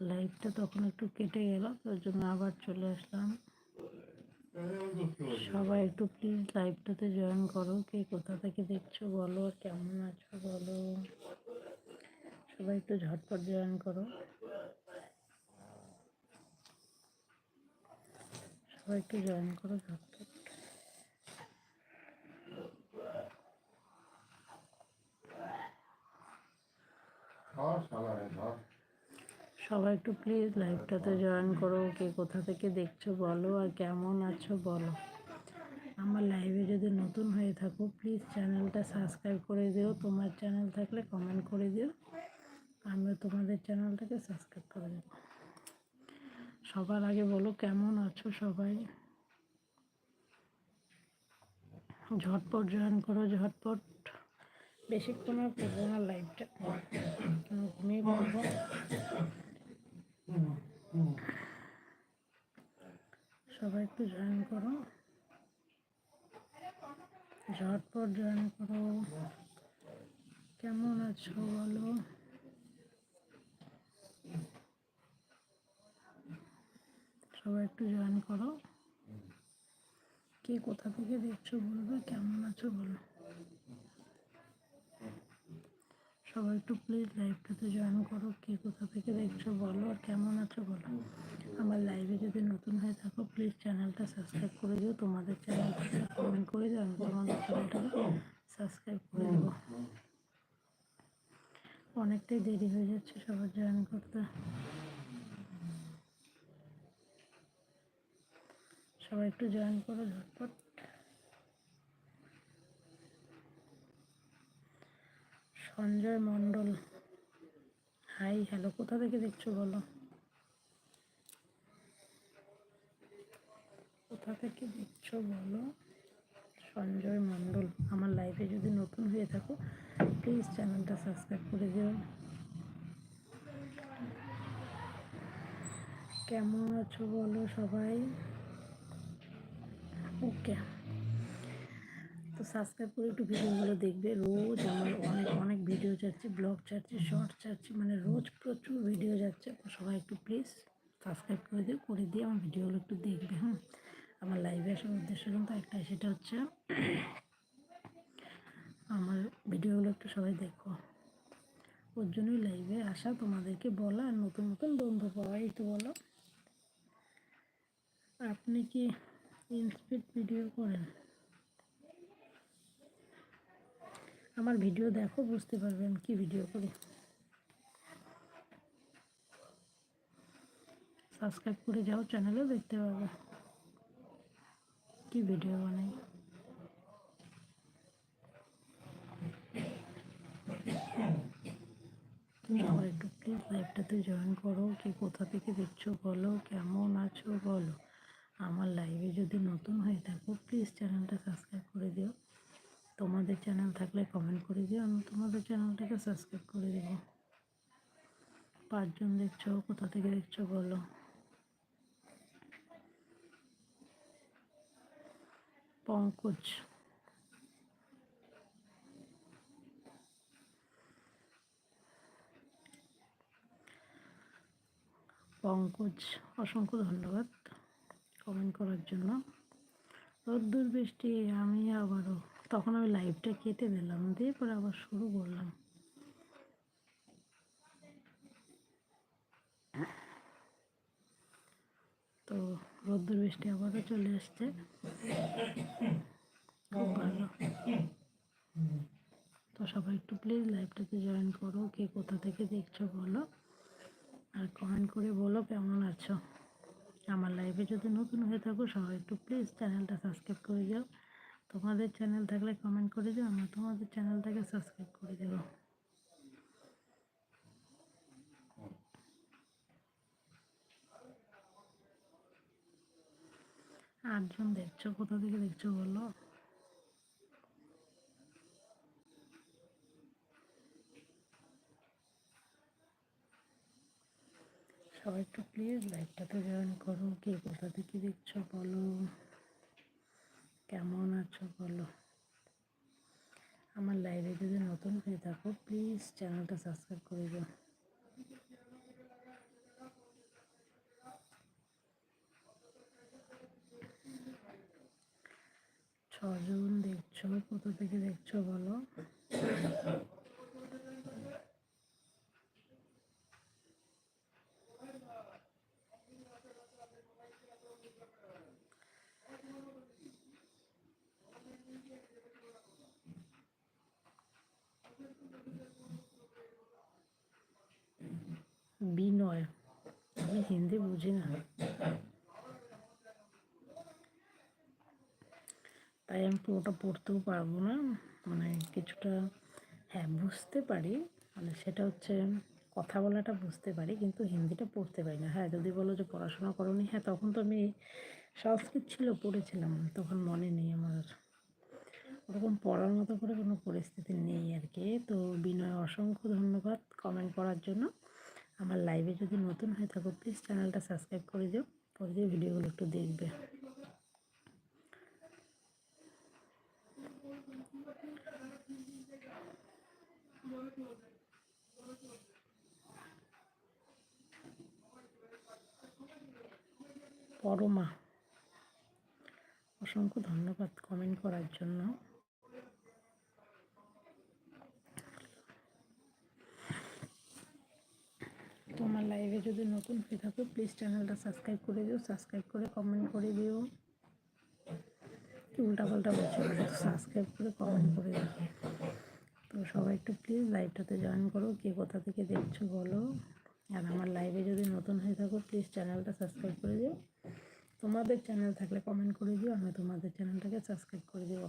লাইভটা তখন একটু কেটে গেল, তার জন্য আবার চলে আসলাম। সবাই একটু প্লিজ লাইভটাতে জয়েন করো, কে কোথা থেকে দেখছ বলো, কেমন আছো বলো। সবাই একটু ঝটপট জয়েন করো। সবাই একটু জয়েন করো ঝটপট। ধর সবাই একটু প্লিজ লাইভটাতে জয়েন করো, কে কোথা থেকে দেখছ বলো আর কেমন আছো বলো। আমার লাইভে যদি নতুন হয়ে থাকো প্লিজ চ্যানেলটা সাবস্ক্রাইব করে দিও। তোমার চ্যানেল থাকলে কমেন্ট করে দিও। আমিও তোমাদের চ্যানেলটাকে সাবস্ক্রাইব করে দেবো। সবার আগে বলো কেমন আছো সবাই? ঝটপট জয়েন করো, ঝটপট। বেশিক্ষণ আর করব না লাইভটা ঘুমিয়ে পড়ব। সবাই একটু জয়েন করো। ঝটপট জয়েন করো। কেমন আছো বলো? সবাই একটু জয়েন করো। কে কোথা থেকে দেখছ বলবে? কেমন আছো বলো? সবাই একটু প্লিজ লাইভটাতে জয়েন করো। কে কোথা থেকে দেখছ বলো আর কেমন আছো বলো। আমার লাইভে যদি নতুন হয়ে থাকো প্লিজ চ্যানেলটা সাবস্ক্রাইব করে দিও। তোমাদের চ্যানেলটা কমেন্ট করে দিও, আমি তোমাদের চ্যানেলটাকে সাবস্ক্রাইব করে দেবো। অনেকটাই দেরি হয়ে যাচ্ছে সবার জয়েন করতে। সবাই একটু জয়েন করো ঝটপট। সঞ্জয় মণ্ডল। হাই, হ্যালো, কোথা থেকে দেখছ বলো? কোথা থেকে দেখছ বলো? সঞ্জয় মণ্ডল, আমার লাইফে যদি নতুন হয়ে থাকো প্লিজ চ্যানেলটা সাবস্ক্রাইব করে দিও। কেমন আছো বলো সবাই? ওকে সাবস্ক্রাইব করে একটু ভিডিওগুলো দেখবে। রোজ আমার অনেক অনেক ভিডিও যাচ্ছে ব্লগ যাচ্ছে শর্ট যাচ্ছে মানে রোজ প্রচুর ভিডিও যাচ্ছে। সবাই একটু প্লিজ সাবস্ক্রাইব করে দিও, করে দিয়ে আমার ভিডিওগুলো একটু দেখবে হ্যাঁ আমার লাইভে আসার উদ্দেশ্য কিন্তু একটাই, সেটা হচ্ছে আমার ভিডিওগুলো একটু সবাই দেখো। ওর জন্যই লাইভে আসা তোমাদেরকে বলা আর নতুন নতুন বন্ধু পাওয়া, এই তো বলো। আপনি কি ইনস্পিড ভিডিও করেন? আমার ভিডিও দেখো, বুঝতে পারবেন কি ভিডিও করি। সাবস্ক্রাইব করে যাও চ্যানেলে দেখতে পাবে কি ভিডিও বানাই। তুমি আমার একটু প্লিজ লাইভটাতে জয়েন করো, কি কোথা থেকে দেখছ বলো, কেমন আছো বলো। আমার লাইভে যদি নতুন হয়ে থাকো প্লিজ চ্যানেলটা সাবস্ক্রাইব করে দিও। তোমাদের চ্যানেল থাকলে কমেন্ট করে দিও, আমি তোমাদের চ্যানেলটাকে সাবস্ক্রাইব করে দেবো। পাঁচজন দেখছ, কোথা থেকে দেখছ বলো। পঙ্কজ। পঙ্কজ, অসংখ্য ধন্যবাদ কমেন্ট করার জন্য। রোদ্দুর বৃষ্টি, আমি আবারও তখন আমি লাইভটা কেটে দিলাম, দিয়ে পরে আবার শুরু করলাম। তো রোদ্দুর বৃষ্টি আবারও চলে এসছে খুব ভালো। তো সবাই একটু প্লিজ লাইভটাতে জয়েন করো, কে কোথা থেকে দেখছ বলো। আর কমেন্ট করে বলো কেমন আছো। আমার লাইভে যদি নতুন হয়ে থাকো, সবাই একটু প্লিজ চ্যানেলটা সাবস্ক্রাইব করে যাও। তোমাদের চ্যানেল থাকলে কমেন্ট করে দিও আমরা তোমাদের চ্যানেলটাকে সাবস্ক্রাইব করে দেবো আটজন দেখছ, কোথা থেকে দেখছ বলো? সবাই একটু প্লিজ লাইভটাতে জয়েন করো, কে কোথা থেকে দেখছ বলো। কেমন আছো বলো? আমার লাইভে যদি নতুন হয়ে থাকো প্লিজ চ্যানেলটা সাবস্ক্রাইব করে দিও। ছজন দেখছ, কোথা থেকে দেখছ বলো? বিনয়। আমি হিন্দি বুঝি না। তাই আমি পুরোটা পড়তেও পারব না। মানে কিছুটা হ্যাঁ বুঝতে পারি। মানে সেটা হচ্ছে, কথা বলাটা বুঝতে পারি, কিন্তু হিন্দিটা পড়তে পারি না। হ্যাঁ যদি বলো যে পড়াশোনা করোনি হ্যাঁ তখন তো আমি সংস্কৃত ছিল, পড়েছিলাম। তখন মনে নেই আমার। ওরকম পড়ার মতো করে কোনো পরিস্থিতি নেই আর কি। তো বিনয়, অসংখ্য ধন্যবাদ কমেন্ট করার জন্য। আমার লাইভে যদি নতুন হয়ে থাকো প্লিজ চ্যানেলটা সাবস্ক্রাইব করে দিও। করে দিয়ে ভিডিওগুলো একটু দেখবে। পরমা, অসংখ্য ধন্যবাদ কমেন্ট করার জন্য। তোমার লাইভে যদি নতুন হয়ে থাকো প্লিজ চ্যানেলটা সাবস্ক্রাইব করে দিও সাবস্ক্রাইব করে কমেন্ট করে দিও। উল্টাপাল্টা বলছো সাবস্ক্রাইব করে কমেন্ট করে দিও। তো সবাই একটু প্লিজ লাইভটাতে জয়েন করো, কে কোথা থেকে দেখছ বলো। আর আমার লাইভে যদি নতুন হয়ে থাকো প্লিজ চ্যানেলটা সাবস্ক্রাইব করে দিও। তোমাদের চ্যানেল থাকলে কমেন্ট করে দিও, আমি তোমাদের চ্যানেলটাকে সাবস্ক্রাইব করে দেবো।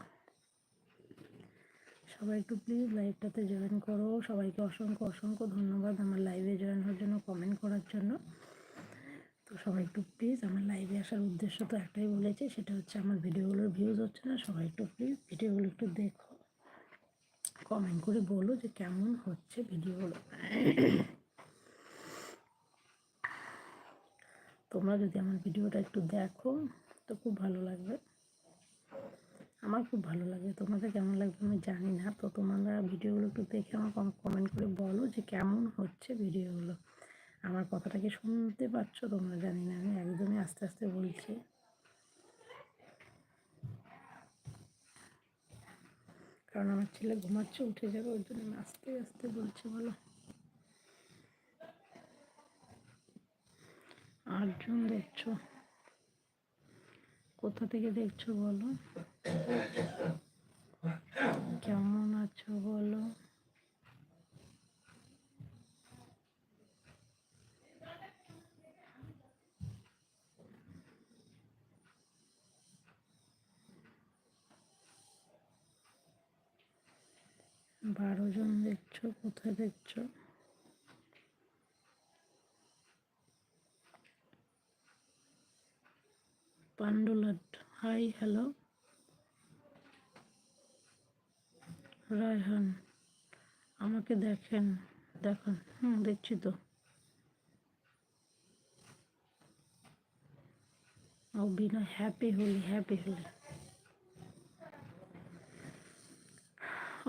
সবাই একটু প্লিজ লাইভটাতে জয়েন করো। সবাইকে অসংখ্য অসংখ্য ধন্যবাদ আমার লাইভে জয়েন হওয়ার জন্য কমেন্ট করার জন্য। তো সবাই একটু প্লিজ আমার লাইভে আসার উদ্দেশ্য তো একটাই বলেছে, সেটা হচ্ছে আমার ভিডিওগুলোর ভিউজ হচ্ছে না, সবাই একটু প্লিজ ভিডিওগুলো একটু দেখো। কমেন্ট করে বলো যে কেমন হচ্ছে ভিডিওগুলো। তোমরা যদি আমার ভিডিওটা একটু দেখো, তো খুব ভালো লাগবে। আমার খুব ভালো লাগে। তোমাদের কেমন লাগবে আমি জানি না। তো তোমরা ভিডিওগুলো একটু দেখে আমার কমেন্ট করে বলো যে কেমন হচ্ছে ভিডিওগুলো। আমার কথাটা কি শুনতে পাচ্ছ তোমরা জানি না। আমি একদমই আস্তে আস্তে বলছি। কারণ আমার ছেলে ঘুমাচ্ছে, উঠে যাবে, ওই জন্য আমি আস্তে আস্তে বলছি, বলো। আটজন দেখছ। কোথা থেকে দেখছ বলো? কেমন আছো বলো? বারো জন দেখছ কোথায় দেখছ? পান্ডুলাট হাই হ্যালো রায়হান, আমাকে দেখেন, দেখুন, হুম, দেখছি তো। Binoy happy Holi happy Holi.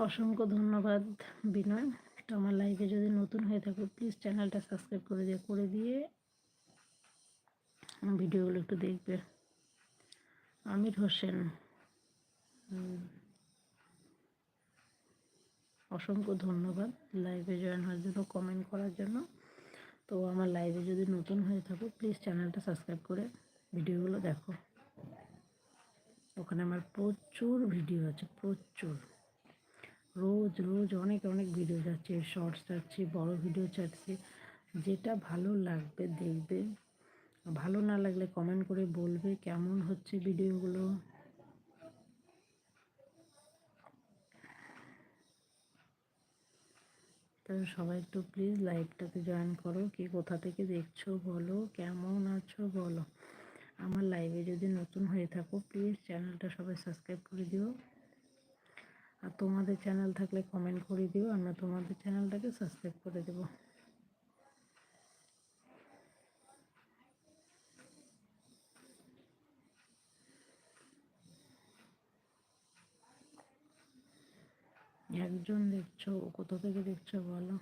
অসংখ্য ধন্যবাদ বিনয়। তো আমার লাইভে যদি নতুন হয়ে থাকো প্লিজ চ্যানেলটা সাবস্ক্রাইব করে দিয়ে করে দিয়ে ভিডিওগুলো একটু দেখবে। আমির হোসেন অসংখ্য ধন্যবাদ লাইভে জয়েন হওয়ার জন্য কমেন্ট করার জন্য। তো আমার লাইভে যদি নতুন হয়ে থাকো প্লিজ চ্যানেলটা সাবস্ক্রাইব করে ভিডিওগুলো দেখো। ওখানে আমার প্রচুর ভিডিও আছে, প্রচুর। রোজ রোজ অনেক অনেক ভিডিও যাচ্ছে শর্টস যাচ্ছে, বড় ভিডিও চাচ্ছে যেটা ভালো লাগবে দেখবে। ভালো না লাগলে কমেন্ট করে বলবে কেমন হচ্ছে ভিডিওগুলো তো সবাই একটু প্লিজ লাইভটাতে জয়েন করো। কি কোথা থেকে দেখছ বলো, কেমন আছো বলো। আমার লাইভে যদি নতুন হয়ে থাকো প্লিজ চ্যানেলটা সবাই সাবস্ক্রাইব করে দিও। আর তোমাদের চ্যানেল থাকলে কমেন্ট করে দিও, আমরা তোমাদের চ্যানেলটাকে সাবস্ক্রাইব করে দেবো। একজন দেখছ, ও কোথা থেকে দেখছ বলো?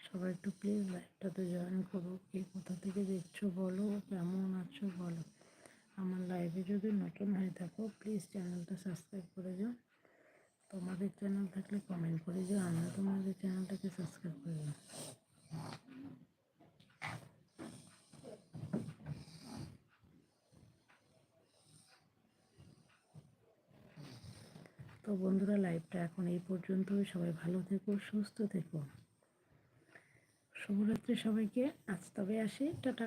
সবাই একটু প্লিজ লাইভটাতে জয়েন করো, কে কোথা থেকে দেখছ বলো কেমন আছো বলো। আমার লাইভে যদি নতুন হয়ে থাকো প্লিজ চ্যানেলটা সাবস্ক্রাইব করে যাও তোমাদের চ্যানেল থাকলে কমেন্ট করে যাও আমিও তোমাদের চ্যানেলটাকে সাবস্ক্রাইব করে যাও তো বন্ধুরা লাইভটা এখন এই পর্যন্ত সবাই ভালো থেকো, সুস্থ থেকো। শুভরাত্রি সবাইকে। আজ তবে আসি। টাটা।